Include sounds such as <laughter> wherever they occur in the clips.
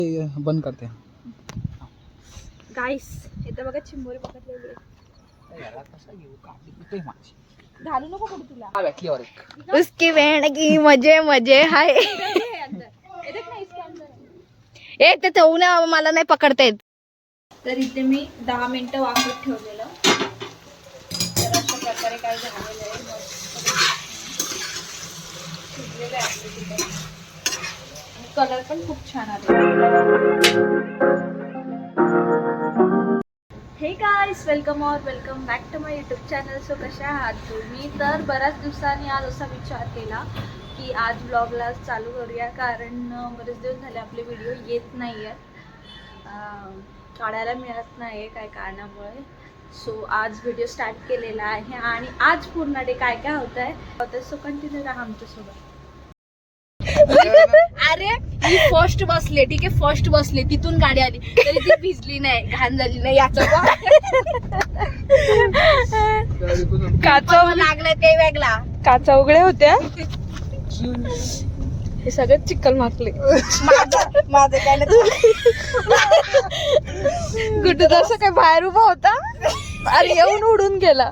ते बंद करते. गाईस इथं बघा चिंबोरी पकडलेली आहे. घालू नको कुठे तुला. उसकी बहन की मजे मजे हाय. ए ते ठेवू नये मला नाही पकडता येत. तर इथे मी दहा मिनिटं वाफत ठेवलेलं. तर अशा प्रकारे काय झालेलं आहे मस्त शिजलेलं आहे आपलं चिकन कलर पण खूप छान आले हे guys welcome or welcome back to my YouTube channel so कशा आहात तुम्ही? तर बऱ्याच दिवसांनी आज असा विचार केला की आज ब्लॉगला चालू करूया कारण बरेच दिवस झाले आपले व्हिडिओ येत नाही आहेत काढायला मिळत नाही आहे काय कारणामुळे. सो आज व्हिडिओ स्टार्ट केलेला आहे आणि आज पूर्ण डे काय काय होत आहे सो कंटिन्यू राहा आमच्यासोबत. अरे मी फर्स्ट बसले ठीक आहे? फर्स्ट बसले तिथून गाडी आली. तरी ती भिजली नाही घाण झाली नाही याचं. काचा लागलाय ते वेगळा. काचा उघड्या होत्या. हे सगळे चिकल माकले. माझं काय नाही गुड्डू तसं काय बाहेर उभा होता अरे येऊन उडून गेला.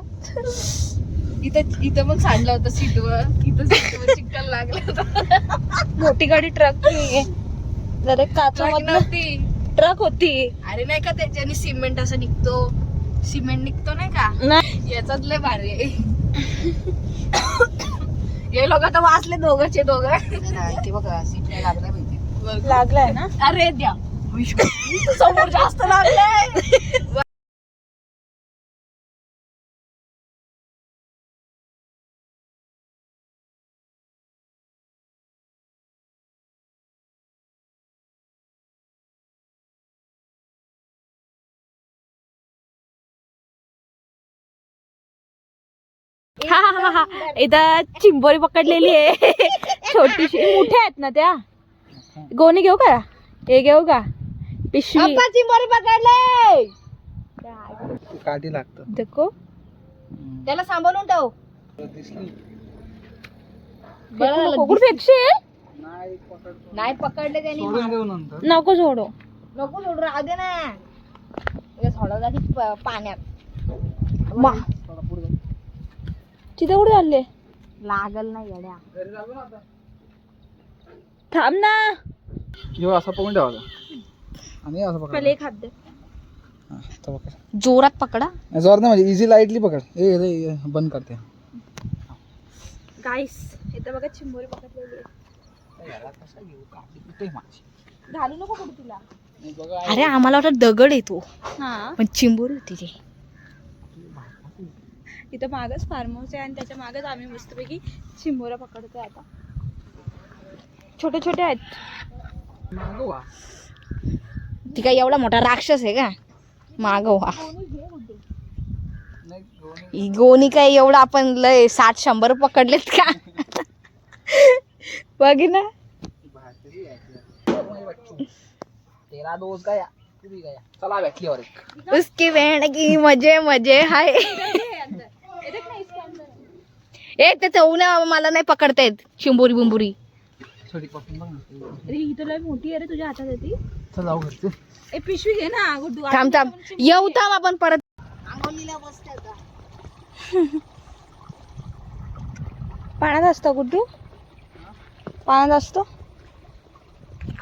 इथं इथं पण सांडलं होतं सीटवर. इथं सीटवर चिकन लागलं होतं. मोठी गाडी ट्रक जरा काचा नव्हती. ट्रक होती. अरे नाही का त्याच्याने सिमेंट असं निघतो. सिमेंट निघतो नाही का? नाही. याचाच लय भारी आहे. हे लोक तर वाचले दोघंचे दोघं. ते बघा सीट नाही लागलं माहिती. लागलाय ना? अरे द्या. समोर जास्त लागलंय. इथं चिंबोरी पकडलेली आहे. <laughs> छोटीशी. मोठ्या आहेत ना त्या? गोणी घेऊ का? हे घेऊ का? पिशवी. चिंबोरी पकडले! काठी लागतं. देखो. त्याला सांभाळून ठेव. कुठे फेकशील नाही पकडले त्यांनी. नको सोडू. नको सोडू राहू दे ना. हे सोडा जाती प- पाण्यात. मा तिथे कुठे चालले? लागल नाही येड्या. थांब ना. जेव्हा असं पकडून ठेवायचं आणि असं पकड. पहिले खाद्य हा, तो पकड. जोरात पकडा. जोर नाही म्हणजे इझी लाईटली पकड. ए ए, ए, बंद करते. गाईस इथं बघा चिंबोरी पकडलेली आहे. घालू नको कुठे तुला. अरे आम्हाला वाटत दगड येतो हा. पण चिंबोरी होती ती. इथं मागच फार्म हाऊस आहे आणि त्याच्या मागच आम्ही मस्तपैकी चिंबोऱ्या पकडतोय आता. छोटे छोटे आहेत. मागवा. ती काय एवढा मोठा राक्षस आहे का? मागवा. गोणी. गोणी काय एवढा आपण लय साठ शंभर पकडलेत का? बघ ना. तेरा गया. चला और उसकी बहन की मजे मजे हाय <laughs> ए ते ठेवू नये मला नाही पकडता येत. चिंबोरी बुंबुरी. अरे ही तुला मोठी आहे रे तुझ्या हातात येते चल जाऊ घरचे. ए पिशवी घे ना गुड्डू थांब थांब. येऊ थांब आपण परत <laughs> पाण्यात असतो गुड्डू? पाण्यात असतो?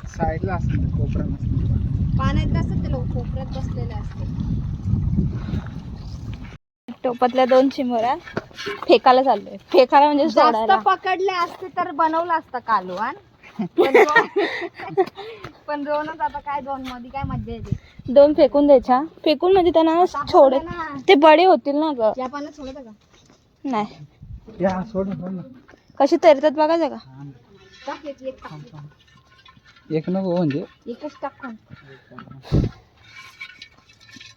साईडला असतं कोपरा नसतं पाण्यात असतात ते लोक कोपऱ्यात बसलेले असते टोपातल्या दोन चिंबोऱ्या फेकायला चाललोय. फेकायला म्हणजे जास्त सोडायला. पकडले असते तर बनवलं असतं कालवान पण दोन- पण दोनच आता काय दोन मध्ये काय मज्जा येते. दोन फेकून द्यायच्या. फेकून म्हणजे त्यांना छोडे ना ते बडे होतील ना ग. या पाण्यात सोडत का नाही. या सोड ना, सोड ना. कशी तैरतात हा, टाक एक एक टाक. थांब, थांब. एक नको म्हणजे. एकच टाकून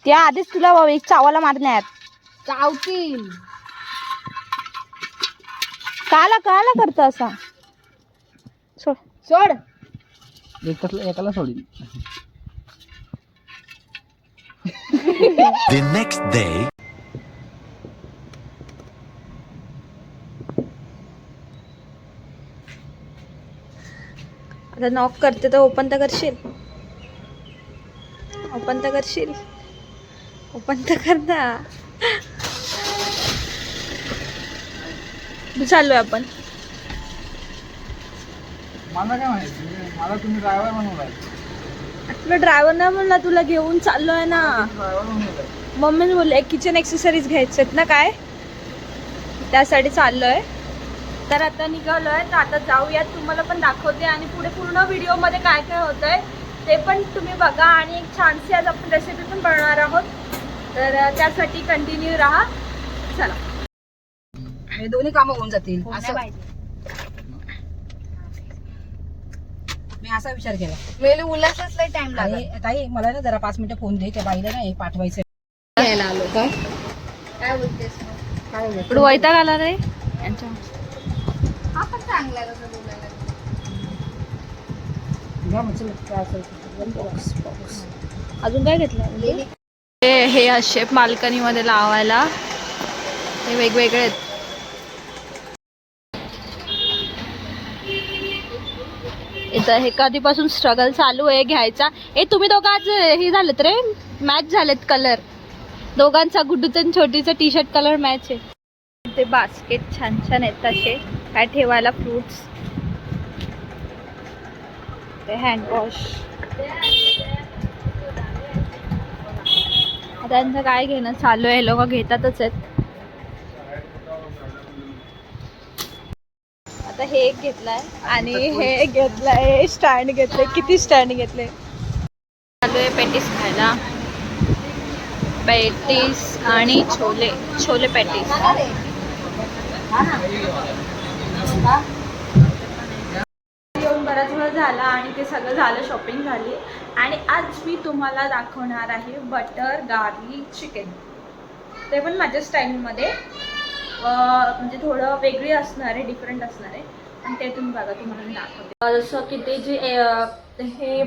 त्या आधीच तुला एक चावाला मारण्यात. चावतील. काला काला करत असा. सोड. सोड. एकाला एकाला सोडीन. The next day. आता नॉक करते तर ओपन तर करशील. ओपन तर करशील. ओपन तर कर ना चाललोय आपण. मला काय माहिती? मला तुम्ही ड्रायव्हर बनवलाय तुला ड्रायव्हर नाही म्हणला तुला घेऊन चाललोय ना. ड्रायव्हर बनवलाय मम्मीने बोलले किचन एक्सेसरीज घ्यायचे आहेत ना काय? त्यासाठी चाललोय. तर आता निघालोय. तर आता जाऊयात तुम्हाला पण दाखवते. आणि पुढे पूर्ण व्हिडिओमध्ये काय काय होतंय ते पण तुम्ही बघा. आणि एक छानशी आज आपण रेसिपी पण बनवणार आहोत. तर त्यासाठी कंटिन्यू राहा. चला. हे दोन्ही कामं होऊन जातील. असं. मी असा विचार केला. वेळ उल्हासच लय टाइम लागेल. ताई मला ना जरा पाच मिनिटं फोन दे त्या बाईला ना हे पाठवायचं घ्यायला आलो काय काय बोलतेस मग? काय बोलत? इकडे वैताग आला रे? यांच्या. हा पण चांगला बोलायला. अजून काय घेतलं? हे हे असे मालकणीमध्ये लावायला. हे वेगवेगळे आहेत. इथं हे कधीपासून स्ट्रगल चालू आहे घ्यायचा. ए तुम्ही दोघं आज हे झालेत रे? मॅच झालेत कलर दोघांचा गुड्डूचं आणि छोटीचा टी शर्ट कलर मॅच आहे. ते बास्केट छान छान आहेत तसे. काय ठेवायला फ्रुट्स ते हँडवॉश त्यांचं काय घेणं चालू आहे? लोक घेतातच आहेत आता हे एक घेतलाय. आणि हे एक घेतलंय स्टँड घेतलंय. किती स्टँड घेतले? चालू आहे पॅटीस खायला. पॅटीस आणि छोले. छोले पॅटीस. येऊन बराच वेळ झाला आणि ते सगळं झालं शॉपिंग झाली. आणि आज मी तुम्हाला दाखवणार आहे बटर गार्लिक चिकन ते पण माझ्या स्टाईलमध्ये म्हणजे थोडं वेगळी असणार आहे डिफरंट असणार आहे. आणि ते तुम्ही बघा तुम्हाला मी दाखवते. जसं की ते जे हे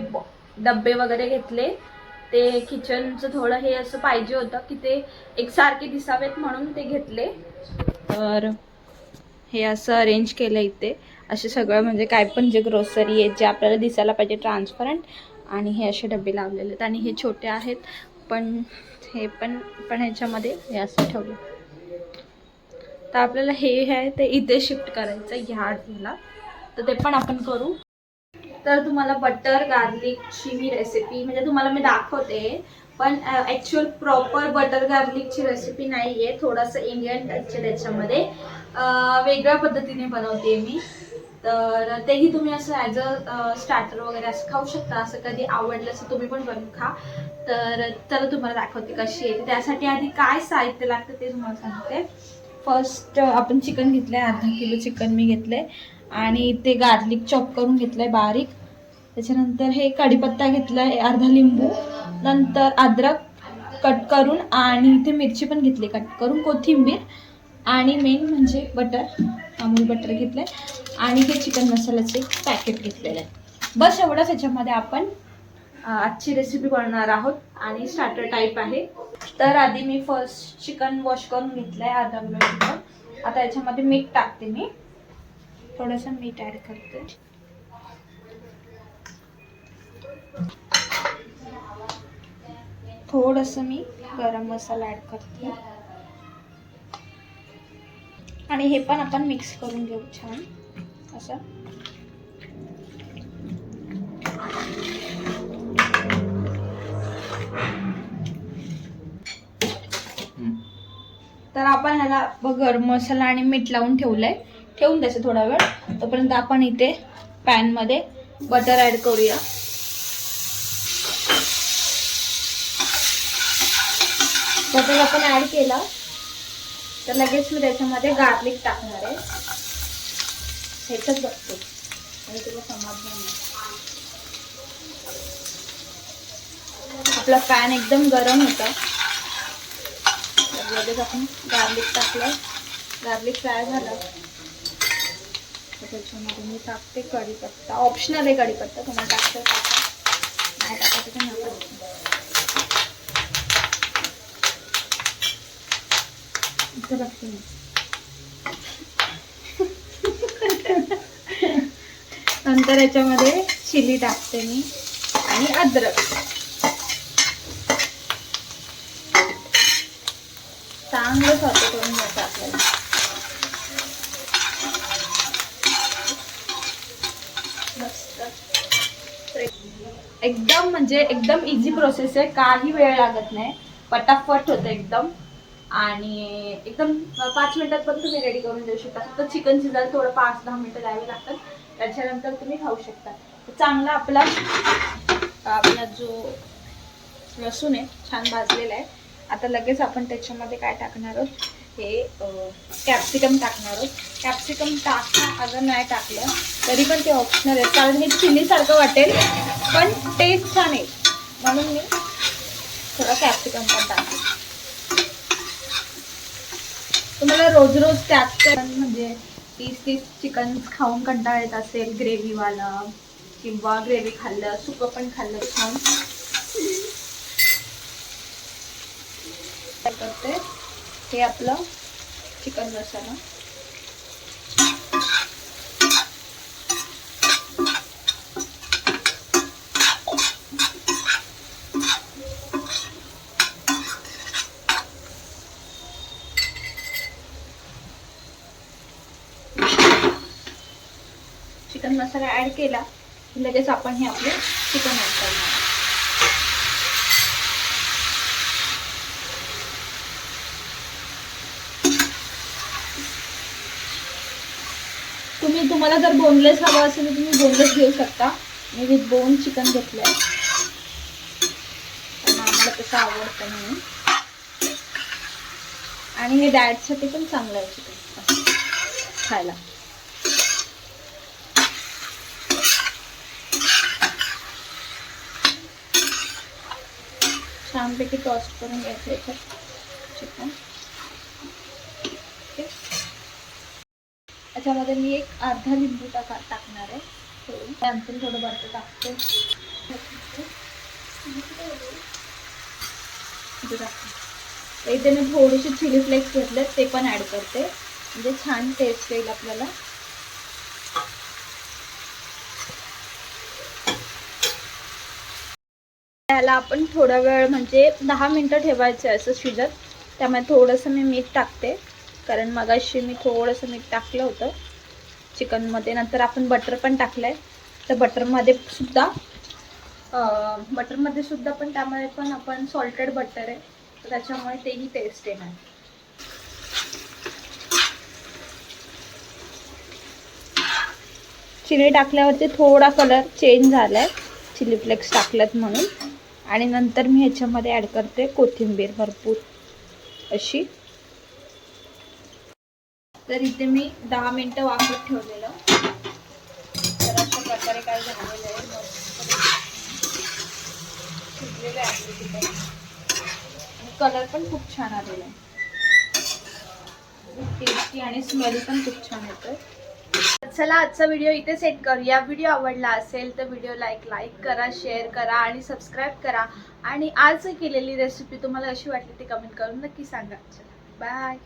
डब्बे वगैरे घेतले ते किचनचं थोडं हे असं पाहिजे होतं की ते एकसारखे दिसावेत म्हणून ते घेतले. तर हे असं अरेंज केलं इथे. असे सगळं म्हणजे काय पण जे ग्रोसरी आहेत जे आपल्याला दिसायला पाहिजे ट्रान्सपरंट आणि हे असे डबे लावलेले आहेत आणि हे छोटे आहेत पण हे पण पण ह्याच्यामध्ये हे असं ठेवलं. तर आपल्याला हे आहे ते इथे शिफ्ट करायचं ह्या ह्याला. तर ते पण आपण करू. तर तुम्हाला बटर गार्लिकची मी रेसिपी म्हणजे तुम्हाला मी दाखवते पण ॲक्च्युअल प्रॉपर बटर गार्लिकची रेसिपी नाही आहे थोडंसं इंडियन टच त्याच्यामध्ये. वेगळ्या पद्धतीने बनवते मी. तर तेही तुम्ही असं ॲज अ स्टार्टर वगैरे असं खाऊ शकता. असं कधी आवडलं असं तुम्ही पण बनवून खा. तर चला तुम्हाला दाखवते कशी आहे. त्यासाठी आधी काय साहित्य लागतं ते तुम्हाला सांगते. फर्स्ट आपण चिकन घेतलं आहे अर्धा किलो चिकन मी घेतलं आहे आणि ते गार्लिक चॉप करून घेतलं आहे बारीक. त्याच्यानंतर हे कढीपत्ता घेतला आहे अर्धा लिंबू नंतर अद्रक कट करून आणि इथे मिरची पण घेतली कट करून कोथिंबीर आणि मेन म्हणजे बटर अमूल बटर घेतलं आहे आणि हे चिकन मसाल्याचे पॅकेट घेतलेलं आहे बस एवढंच याच्यामध्ये आपण आजची रेसिपी बनणार आहोत आणि स्टार्टर टाईप आहे. तर आधी मी फर्स्ट चिकन वॉश करून घेतलं आहे अर्धा किलो चिकन आता याच्यामध्ये मीठ टाकते मी. थोडंसं मीठ ॲड करते. थोडंसं मी गरम मसाला ॲड करते. आणि हे पण आपण मिक्स करून घेऊ छान. असं. तर आपण ह्याला ब- मसाला आणि मीठ लावून ठेवलंय. ठेवून द्यायचं थोडा वेळ. तोपर्यंत आपण इथे पॅनमध्ये बटर ॲड करूया. बटर आपण ॲड केला. तर लगेच मी त्याच्यामध्ये गार्लिक टाकणार आहे. ह्याच्यात बघते. आणि तुला समाधान नाही. आपला पॅन एकदम गरम होता. लगेच आपण गार्लिक टाकलं गार्लिक फ्राय झाला. त्याच्यामध्ये मी टाकते कढीपत्ता. ऑप्शनल आहे कढीपत्ता तुम्हाला टाकते टाका नाही. टाकायचं तर नका. बघते मी. <laughs> नंतर याच्यामध्ये चिली टाकते मी आणि अद्रक. चांगलं सॉटे करून घ्यायचं आपल्याला. मस्त. एकदम म्हणजे एकदम इझी प्रोसेस आहे. काही वेळ लागत नाही. पटापट होतं एकदम. आणि एकदम पाच मिनिटात पण तुम्ही रेडी करून देऊ शकता. फक्त चिकन शिजायला थोडं पाच दहा मिनटं द्यावी लागतात. त्याच्यानंतर तुम्ही खाऊ शकता. चांगला आपला आपला जो लसूण आहे छान भाजलेला आहे. आता लगेच आपण त्याच्यामध्ये काय टाकणार आहोत? हे कॅप्सिकम टाकणार आहोत. कॅप्सिकम टाकणं अगर नाही टाकलं तरी पण ते ऑप्शनल आहे कारण हे चिलीसारखं वाटेल पण टेस्ट छान आहे. म्हणून मी थोडं कॅप्सिकम पण टाकते. तुम्हाला रोज रोज त्याच म्हणजे तीस तीस चिकन खाऊन कंटाळा येत असेल ग्रेव्हीवाला किंवा ग्रेव्ही खाल्लं सुकं पण खाल्लं छान काय करते. हे आपलं chicken masala. Chicken masala add केला लगेच आपण हे आपले चिकन ॲड करणार तुम्ही तुम्हाला जर बोनलेस हवं असेल तर तुम्ही बोनलेस घेऊ शकता. मी विथ बोन चिकन घेतलं आहे कारण आम्हाला तसं आवडतं म्हणून आणि हे डायटसाठी पण चांगलं आहे चिकन खायला. छानपैकी टॉस्ट करून घ्यायचं याच्यात चिकन त्याच्यामध्ये मी एक अर्धा लिंबू टाका टाकणार आहे. थोडं. त्यानंतर थोडं बटर टाकते. इथे टाकते. मी थोडेसे चिली फ्लेक्स घेतले ते पण ॲड करते. म्हणजे छान टेस्ट येईल आपल्याला. त्याला आपण थोडा वेळ म्हणजे दहा मिनटं ठेवायचं असं शिजत. त्यामुळे थोडंसं मी मीठ टाकते. कारण मगाशी मी थोडंसं मीठ टाकलं होतं चिकनमध्ये. नंतर आपण बटर पण टाकलं आहे तर बटरमध्ये सुद्धा बटरमध्ये सुद्धा पण त्यामध्ये पण आपण सॉल्टेड बटर आहे. तर त्याच्यामुळे तेही टेस्ट येणार चिली टाकल्यावरती थोडा कलर चेंज झाला आहे चिली फ्लेक्स टाकल्यात म्हणून. आणि नंतर मी ह्याच्यामध्ये ॲड करते कोथिंबीर भरपूर. अशी. तर इथे मी दहा मिनटं वाफत ठेवलेलं. तर अशा प्रकारे काय झालेलं आहे. मस्त शिजलेलं आहे आणि कलर पण खूप छान आलेला आहे. टेस्टी आणि स्मेल पण खूप छान येतोय. चला आजचा व्हिडिओ इथे सेट करूया व्हिडिओ आवडला असेल तर व्हिडिओ लाईक लाईक करा शेअर करा आणि सबस्क्राईब करा. आणि आज केलेली रेसिपी तुम्हाला अशी वाटली ती कमेंट करून नक्की सांगा. चला बाय